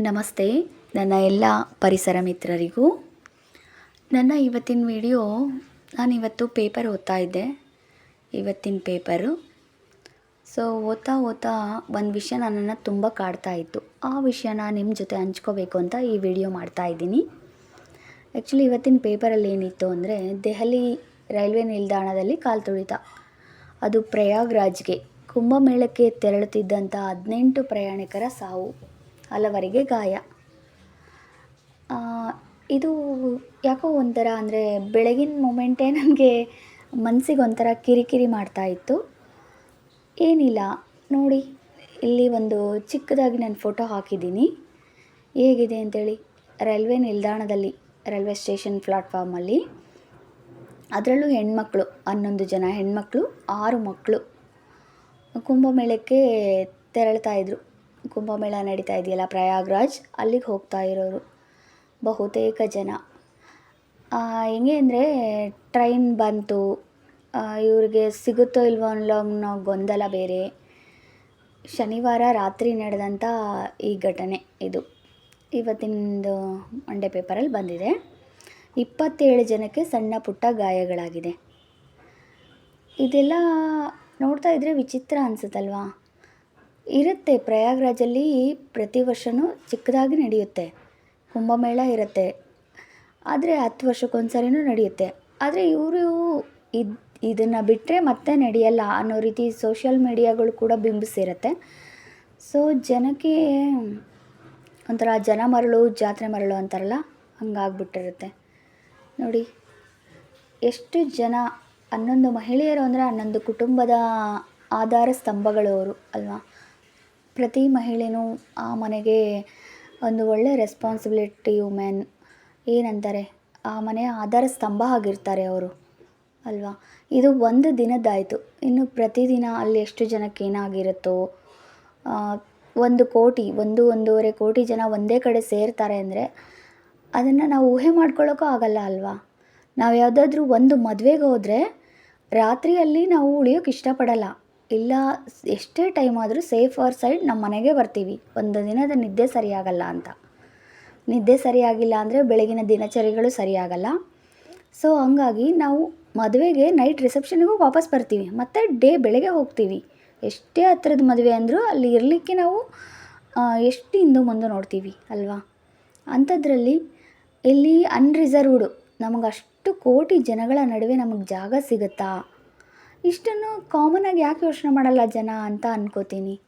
ನಮಸ್ತೆ. ನನ್ನ ಎಲ್ಲ ಪರಿಸರ ಮಿತ್ರರಿಗೂ. ನನ್ನ ಇವತ್ತಿನ ವಿಡಿಯೋ ನಾನಿವತ್ತು ಪೇಪರ್ ಓದ್ತಾ ಇದ್ದೆ. ಇವತ್ತಿನ ಪೇಪರು. ಸೊ, ಓದ್ತಾ ಓದ್ತಾ ಒಂದು ವಿಷಯ ನನ್ನನ್ನು ತುಂಬ ಕಾಡ್ತಾ ಇತ್ತು. ಆ ವಿಷಯನ ನಿಮ್ಮ ಜೊತೆ ಹಂಚ್ಕೋಬೇಕು ಅಂತ ಈ ವಿಡಿಯೋ ಮಾಡ್ತಾ ಇದ್ದೀನಿ. ಆ್ಯಕ್ಚುಲಿ ಇವತ್ತಿನ ಪೇಪರಲ್ಲಿ ಏನಿತ್ತು ಅಂದರೆ, ದೆಹಲಿ ರೈಲ್ವೆ ನಿಲ್ದಾಣದಲ್ಲಿ ಕಾಲು ತುಳಿತ. ಅದು ಪ್ರಯಾಗ್ರಾಜ್ಗೆ. ಕುಂಭಮೇಳಕ್ಕೆ ತೆರಳುತ್ತಿದ್ದಂಥ ಹದಿನೆಂಟು ಪ್ರಯಾಣಿಕರ ಸಾವು. ಹಲವರಿಗೆ ಗಾಯ. ಇದು ಯಾಕೋ ಒಂಥರ ಅಂದರೆ ಬೆಳಗಿನ ಮೂಮೆಂಟೇ ನನಗೆ ಮನಸ್ಸಿಗೆ ಒಂಥರ ಕಿರಿಕಿರಿ ಮಾಡ್ತಾ ಇತ್ತು. ಏನಿಲ್ಲ, ನೋಡಿ, ಇಲ್ಲಿ ಒಂದು ಚಿಕ್ಕದಾಗಿ ನಾನು ಫೋಟೋ ಹಾಕಿದ್ದೀನಿ. ಹೇಗಿದೆ ಅಂತೇಳಿ, ರೈಲ್ವೆ ನಿಲ್ದಾಣದಲ್ಲಿ, ರೈಲ್ವೆ ಸ್ಟೇಷನ್ ಪ್ಲಾಟ್ಫಾರ್ಮಲ್ಲಿ ಅದರಲ್ಲೂ ಹೆಣ್ಮಕ್ಳು, ಹನ್ನೊಂದು ಜನ ಹೆಣ್ಮಕ್ಳು, ಆರು ಮಕ್ಕಳು ಕುಂಭಮೇಳಕ್ಕೆ ತೆರಳ್ತಾ ಇದ್ರು. ಕುಂಭಮೇಳ ನಡೀತಾ ಇದೆಯಲ್ಲ ಪ್ರಯಾಗ್ರಾಜ್? ಅಲ್ಲಿಗೆ ಹೋಗ್ತಾ ಇರೋರು. ಬಹುತೇಕ ಜನ. ಹೆಂಗೆ ಅಂದರೆ ಟ್ರೈನ್ ಬಂತು. ಇವ್ರಿಗೆ ಸಿಗುತ್ತೋ ಇಲ್ವೋ ಅನ್ನೋ ಗೊಂದಲ ಬೇರೆ. ಶನಿವಾರ ರಾತ್ರಿ ನಡೆದಂಥ ಈ ಘಟನೆ ಇದು. ಇವತ್ತಿನದು ಮಂಡೆ ಪೇಪರಲ್ಲಿ ಬಂದಿದೆ. ಇಪ್ಪತ್ತೇಳು ಜನಕ್ಕೆ ಸಣ್ಣ ಪುಟ್ಟ ಗಾಯಗಳಾಗಿದೆ. ಇದೆಲ್ಲ ನೋಡ್ತಾ ಇದ್ದರೆ ವಿಚಿತ್ರ ಅನಿಸುತ್ತಲ್ವಾ? ಇರುತ್ತೆ. ಪ್ರಯಾಗ್ರಾಜಲ್ಲಿ ಪ್ರತಿ ವರ್ಷವೂ ಚಿಕ್ಕದಾಗಿ ನಡೆಯುತ್ತೆ. ಕುಂಭಮೇಳ ಇರುತ್ತೆ. ಆದರೆ ಹತ್ತು ವರ್ಷಕ್ಕೊಂದ್ಸರಿನೂ ನಡೆಯುತ್ತೆ. ಆದರೆ ಇವರು ಇದು, ಇದನ್ನು ಬಿಟ್ಟರೆ ಮತ್ತೆ ನಡೆಯಲ್ಲ ಅನ್ನೋ ರೀತಿ ಸೋಷಿಯಲ್ ಮೀಡಿಯಾಗಳು ಕೂಡ ಬಿಂಬಿಸಿರುತ್ತೆ. ಸೊ ಜನಕ್ಕೆ ಒಂಥರ ಜನ ಮರಳು, ಜಾತ್ರೆ ಮರಳು ಅಂತಾರಲ್ಲ, ಹಂಗಾಗ್ಬಿಟ್ಟಿರುತ್ತೆ. ನೋಡಿ, ಎಷ್ಟು ಜನ, ಹನ್ನೊಂದು ಮಹಿಳೆಯರು ಅಂದರೆ ಹನ್ನೊಂದು ಕುಟುಂಬದ ಆಧಾರ ಸ್ತಂಭಗಳು ಅವರು ಅಲ್ವಾ? ಪ್ರತಿ ಮಹಿಳೆಯೂ ಆ ಮನೆಗೆ ಒಂದು ಒಳ್ಳೆ ರೆಸ್ಪಾನ್ಸಿಬಿಲಿಟಿ ವುಮೆನ್ ಏನಂತಾರೆ? ಆ ಮನೆಯ ಆಧಾರ ಸ್ತಂಭ ಆಗಿರ್ತಾರೆ ಅವರು, ಅಲ್ವಾ? ಇದು ಒಂದು ದಿನದ್ದಾಯಿತು. ಇನ್ನು ಪ್ರತಿದಿನ ಅಲ್ಲಿ ಎಷ್ಟು ಜನಕ್ಕೆ ಏನಾಗಿರುತ್ತೋ ಒಂದು ಕೋಟಿ, ಒಂದು ಒಂದೂವರೆ ಕೋಟಿ ಜನ ಒಂದೇ ಕಡೆ ಸೇರ್ತಾರೆ ಅಂದರೆ ಅದನ್ನು ನಾವು ಊಹೆ ಮಾಡ್ಕೊಳ್ಳೋಕ್ಕೂ ಆಗಲ್ಲ, ಅಲ್ವಾ? ನಾವು ಯಾವುದಾದ್ರೂ ಒಂದು ಮದುವೆಗೆ ಹೋದರೆ ರಾತ್ರಿಯಲ್ಲಿ ನಾವು ಉಳಿಯೋಕೆ ಇಷ್ಟಪಡಲ್ಲ. ಇಲ್ಲ, ಎಷ್ಟೇ ಟೈಮ್ ಆದರೂ ಸೇಫ್ ಅವರ್ ಸೈಡ್ ನಮ್ಮ ಮನೆಗೆ ಬರ್ತೀವಿ. ಒಂದು ದಿನದ ನಿದ್ದೆ ಸರಿಯಾಗಲ್ಲ ಅಂತ. ನಿದ್ದೆ ಸರಿಯಾಗಿಲ್ಲ ಅಂದರೆ ಬೆಳಗಿನ ದಿನಚರಿಗಳು ಸರಿಯಾಗಲ್ಲ. ಸೊ ಹಂಗಾಗಿ ನಾವು ಮದುವೆಗೆ ನೈಟ್ ರಿಸೆಪ್ಷನ್ಗೂ ವಾಪಸ್ ಬರ್ತೀವಿ. ಮತ್ತು ಡೇ ಬೆಳಗ್ಗೆ ಹೋಗ್ತೀವಿ. ಎಷ್ಟೇ ಹತ್ರದ ಮದುವೆ ಅಂದರೂ ಅಲ್ಲಿ ಇರಲಿಕ್ಕೆ ನಾವು ಎಷ್ಟು ಹಿಂದೆ ಮುಂದೆ ನೋಡ್ತೀವಿ, ಅಲ್ವಾ? ಅಂಥದ್ರಲ್ಲಿ ಇಲ್ಲಿ ಅನ್ರಿಸರ್ವ್ಡು ನಮಗಷ್ಟು ಕೋಟಿ ಜನಗಳ ನಡುವೆ ನಮಗೆ ಜಾಗ ಸಿಗುತ್ತಾ? ಇಷ್ಟನ್ನು ಕಾಮನಾಗಿ ಯಾಕೆ ಯೋಚನೆ ಮಾಡಲ್ಲ ಜನ ಅಂತ ಅನ್ಕೋತೀನಿ.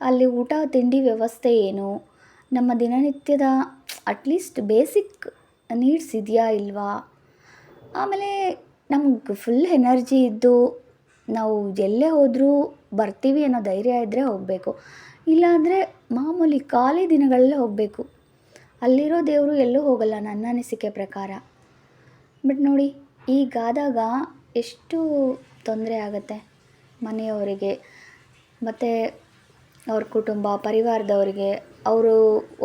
ಅಲ್ಲಿ ಊಟ, ತಿಂಡಿ ವ್ಯವಸ್ಥೆ ಏನು? ನಮ್ಮ ದಿನನಿತ್ಯದ ಅಟ್ಲೀಸ್ಟ್ ಬೇಸಿಕ್ ನೀಡ್ಸ್ ಇದೆಯಾ ಇಲ್ವಾ? ಆಮೇಲೆ ನಮ್ಗೆ ಫುಲ್ ಎನರ್ಜಿ ಇದ್ದು ನಾವು ಎಲ್ಲೇ ಹೋದರೂ ಬರ್ತೀವಿ ಅನ್ನೋ ಧೈರ್ಯ ಇದ್ದರೆ ಹೋಗಬೇಕು. ಇಲ್ಲಾಂದರೆ ಮಾಮೂಲಿ ಖಾಲಿ ದಿನಗಳಲ್ಲೇ ಹೋಗಬೇಕು. ಅಲ್ಲಿರೋ ದೇವರು ಎಲ್ಲೂ ಹೋಗಲ್ಲ ನನ್ನ ಅನಿಸಿಕೆ ಪ್ರಕಾರ. ಬಟ್ ನೋಡಿ, ಈಗಾದಾಗ ಎಷ್ಟು ತೊಂದರೆ ಆಗುತ್ತೆ ಮನೆಯವರಿಗೆ. ಮತ್ತು ಅವ್ರ ಕುಟುಂಬ, ಪರಿವಾರದವರಿಗೆ ಅವರು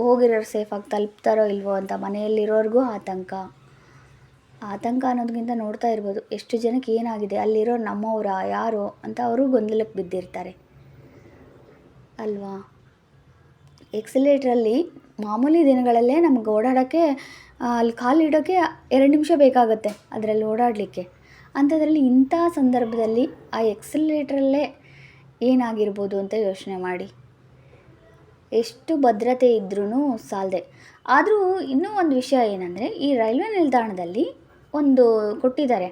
ಹೋಗಿರೋರು ಸೇಫಾಗಿ ತಲುಪ್ತಾರೋ ಇಲ್ವೋ ಅಂತ ಮನೆಯಲ್ಲಿರೋರಿಗೂ ಆತಂಕ. ಆತಂಕ ಅನ್ನೋದಕ್ಕಿಂತ ನೋಡ್ತಾ ಇರ್ಬೋದು, ಎಷ್ಟು ಜನಕ್ಕೆ ಏನಾಗಿದೆ, ಅಲ್ಲಿರೋ ನಮ್ಮವರ ಯಾರು ಅಂತ ಅವರು ಗೊಂದಲಕ್ಕೆ ಬಿದ್ದಿರ್ತಾರೆ. ಅಲ್ವಾ? ಎಕ್ಸಿಲೇಟ್ರಲ್ಲಿ ಮಾಮೂಲಿ ದಿನಗಳಲ್ಲೇ ನಮ್ಗೆ ಓಡಾಡೋಕ್ಕೆ, ಅಲ್ಲಿ ಕಾಲಿಡೋಕ್ಕೆ ಎರಡು ನಿಮಿಷ ಬೇಕಾಗುತ್ತೆ ಅದರಲ್ಲಿ ಓಡಾಡಲಿಕ್ಕೆ. ಅಂಥದ್ರಲ್ಲಿ ಇಂಥ ಸಂದರ್ಭದಲ್ಲಿ ಆ ಎಕ್ಸಲೇಟ್ರಲ್ಲೇ ಏನಾಗಿರ್ಬೋದು ಅಂತ ಯೋಚನೆ ಮಾಡಿ. ಎಷ್ಟು ಭದ್ರತೆ ಇದ್ರೂ ಸಾಲದೆ. ಆದರೂ ಇನ್ನೂ ಒಂದು ವಿಷಯ ಏನಂದರೆ, ಈ ರೈಲ್ವೆ ನಿಲ್ದಾಣದಲ್ಲಿ ಒಂದು ಕೊಟ್ಟಿದ್ದಾರೆ,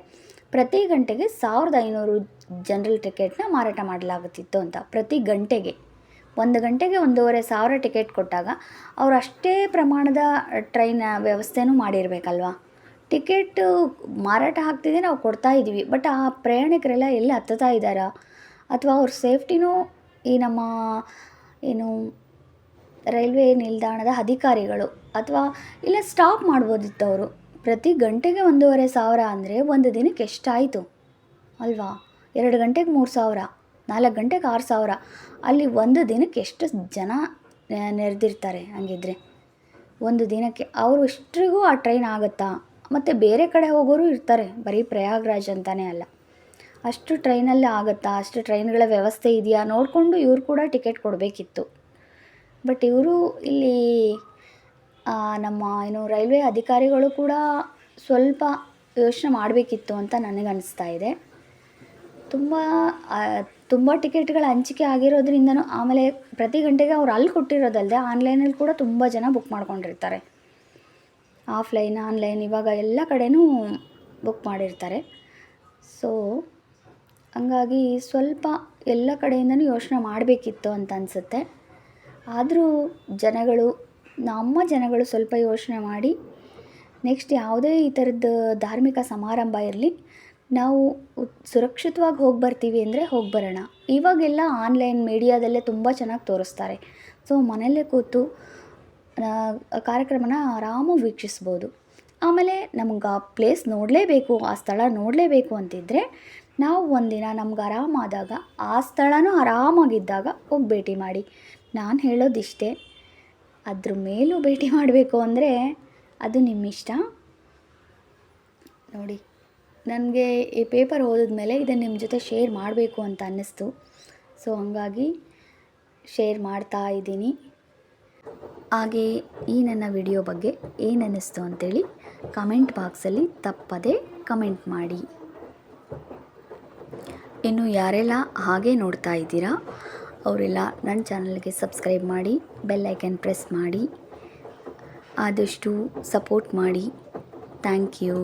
ಪ್ರತಿ ಗಂಟೆಗೆ ಸಾವಿರದ ಐನೂರು ಜನರಲ್ ಟಿಕೆಟ್ನ ಮಾರಾಟ ಮಾಡಲಾಗುತ್ತಿತ್ತು ಅಂತ. ಪ್ರತಿ ಗಂಟೆಗೆ. ಒಂದು ಗಂಟೆಗೆ ಒಂದೂವರೆ ಸಾವಿರ ಟಿಕೆಟ್ ಕೊಟ್ಟಾಗ ಅವರು ಅಷ್ಟೇ ಪ್ರಮಾಣದ ಟ್ರೈನ್ ವ್ಯವಸ್ಥೆನೂ ಮಾಡಿರಬೇಕಲ್ವಾ? ಟಿಕೆಟ್ ಮಾರಾಟ ಆಗ್ತಿದೆ ನಾವು ಕೊಡ್ತಾ ಇದ್ದೀವಿ. ಬಟ್ ಆ ಪ್ರಯಾಣಿಕರೆಲ್ಲ ಎಲ್ಲಿ ಹತ್ತುತ್ತಾ ಇದ್ದಾರಾ? ಅಥವಾ ಅವ್ರ ಸೇಫ್ಟಿನೂ ಈ ನಮ್ಮ ಏನು ರೈಲ್ವೆ ನಿಲ್ದಾಣದ ಅಧಿಕಾರಿಗಳು ಅಥವಾ ಇಲ್ಲ ಸ್ಟಾಪ್ ಮಾಡ್ಬೋದಿತ್ತು ಅವರು ಪ್ರತಿ ಗಂಟೆಗೆ ಒಂದೂವರೆ ಸಾವಿರ ಅಂದರೆ ಒಂದು ದಿನಕ್ಕೆ ಎಷ್ಟಾಯಿತು? ಅಲ್ವಾ? ಎರಡು ಗಂಟೆಗೆ ಮೂರು ಸಾವಿರ, ನಾಲ್ಕು ಗಂಟೆಗೆ ಆರು ಸಾವಿರ. ಅಲ್ಲಿ ಒಂದು ದಿನಕ್ಕೆ ಎಷ್ಟು ಜನ ನೆರೆದಿರ್ತಾರೆ ಹಂಗಿದ್ರೆ? ಒಂದು ದಿನಕ್ಕೆ ಅವರು ಇಷ್ಟ್ರಿಗೂ ಆ ಟ್ರೈನ್ ಆಗುತ್ತಾ? ಮತ್ತು ಬೇರೆ ಕಡೆ ಹೋಗೋರು ಇರ್ತಾರೆ. ಬರೀ ಪ್ರಯಾಗ್ರಾಜ್ ಅಂತಲೇ ಅಲ್ಲ. ಅಷ್ಟು ಟ್ರೈನಲ್ಲಿ ಆಗುತ್ತಾ? ಅಷ್ಟು ಟ್ರೈನ್ಗಳ ವ್ಯವಸ್ಥೆ ಇದೆಯಾ? ನೋಡಿಕೊಂಡು ಇವ್ರು ಕೂಡ ಟಿಕೆಟ್ ಕೊಡಬೇಕಿತ್ತು. ಬಟ್ ಇವರು ಇಲ್ಲಿ ನಮ್ಮ ಏನು ರೈಲ್ವೆ ಅಧಿಕಾರಿಗಳು ಕೂಡ ಸ್ವಲ್ಪ ಯೋಚನೆ ಮಾಡಬೇಕಿತ್ತು ಅಂತ ನನಗನ್ನಿಸ್ತಾ ಇದೆ. ತುಂಬ ತುಂಬ ಟಿಕೆಟ್ಗಳ ಹಂಚಿಕೆ ಆಗಿರೋದ್ರಿಂದನೂ ಆಮೇಲೆ ಪ್ರತಿ ಗಂಟೆಗೆ ಅವ್ರು ಅಲ್ಲಿ ಕೊಟ್ಟಿರೋದಲ್ಲದೆ ಆನ್ಲೈನಲ್ಲಿ ಕೂಡ ತುಂಬ ಜನ ಬುಕ್ ಮಾಡ್ಕೊಂಡಿರ್ತಾರೆ. ಆಫ್ಲೈನ್, ಆನ್ಲೈನ್ ಇವಾಗ ಎಲ್ಲ ಕಡೆಯೂ ಬುಕ್ ಮಾಡಿರ್ತಾರೆ. ಸೊ ಹಂಗಾಗಿ ಸ್ವಲ್ಪ ಎಲ್ಲ ಕಡೆಯಿಂದನೂ ಯೋಚನೆ ಮಾಡಬೇಕಿತ್ತು ಅಂತ ಅನಿಸುತ್ತೆ. ಆದರೂ ಜನಗಳು, ನಮ್ಮ ಜನಗಳು ಸ್ವಲ್ಪ ಯೋಚನೆ ಮಾಡಿ ನೆಕ್ಸ್ಟ್ ಯಾವುದೇ ಈ ಥರದ್ದು ಧಾರ್ಮಿಕ ಸಮಾರಂಭ ಇರಲಿ, ನಾವು ಸುರಕ್ಷಿತವಾಗಿ ಹೋಗಿ ಬರ್ತೀವಿ ಅಂದರೆ ಹೋಗಿ ಬರೋಣ. ಇವಾಗೆಲ್ಲ ಆನ್ಲೈನ್ ಮೀಡಿಯಾದಲ್ಲೇ ತುಂಬ ಚೆನ್ನಾಗಿ ತೋರಿಸ್ತಾರೆ. ಸೊ ಮನೆಯಲ್ಲೇ ಕೂತು ಕಾರ್ಯಕ್ರಮನ ಆರಾಮಾಗಿ ವೀಕ್ಷಿಸ್ಬೋದು. ಆಮೇಲೆ ನಮ್ಗೆ ಆ ಪ್ಲೇಸ್ ನೋಡಲೇಬೇಕು, ಆ ಸ್ಥಳ ನೋಡಲೇಬೇಕು ಅಂತಿದ್ದರೆ ನಾವು ಒಂದಿನ ನಮ್ಗೆ ಆರಾಮಾದಾಗ ಆ ಸ್ಥಳನೂ ಆರಾಮಾಗಿದ್ದಾಗ ಹೋಗಿ ಭೇಟಿ ಮಾಡಿ. ನಾನು ಹೇಳೋದಿಷ್ಟೇ, ಅದ್ರ ಮೇಲೂ ಭೇಟಿ ಮಾಡಬೇಕು ಅಂದರೆ ಅದು ನಿಮ್ಮ ಇಷ್ಟ ನೋಡಿ, ನನಗೆ ಈ ಪೇಪರ್ ಓದಿದ ಮೇಲೆ ಇದನ್ನು ನಿಮ್ಮ ಜೊತೆ ಶೇರ್ ಮಾಡಬೇಕು ಅಂತ ಅನ್ನಿಸ್ತು. ಸೊ ಹಂಗಾಗಿ ಶೇರ್ ಮಾಡ್ತಾ ಇದ್ದೀನಿ. ಹಾಗೆ ಈ ನನ್ನ ವಿಡಿಯೋ ಬಗ್ಗೆ ಏನು ಅನ್ನಿಸ್ತು ಅಂತೇಳಿ ಕಮೆಂಟ್ ಬಾಕ್ಸಲ್ಲಿ ತಪ್ಪದೆ ಕಮೆಂಟ್ ಮಾಡಿ. ಇನ್ನು ಯಾರೆಲ್ಲ ಹಾಗೆ ನೋಡ್ತಾ ಇದ್ದೀರಾ, ಅವರೆಲ್ಲ ನನ್ನ ಚಾನಲ್ಗೆ ಸಬ್ಸ್ಕ್ರೈಬ್ ಮಾಡಿ ಬೆಲ್ ಐಕನ್ ಪ್ರೆಸ್ ಮಾಡಿ, ಆದಷ್ಟು ಸಪೋರ್ಟ್ ಮಾಡಿ. Thank you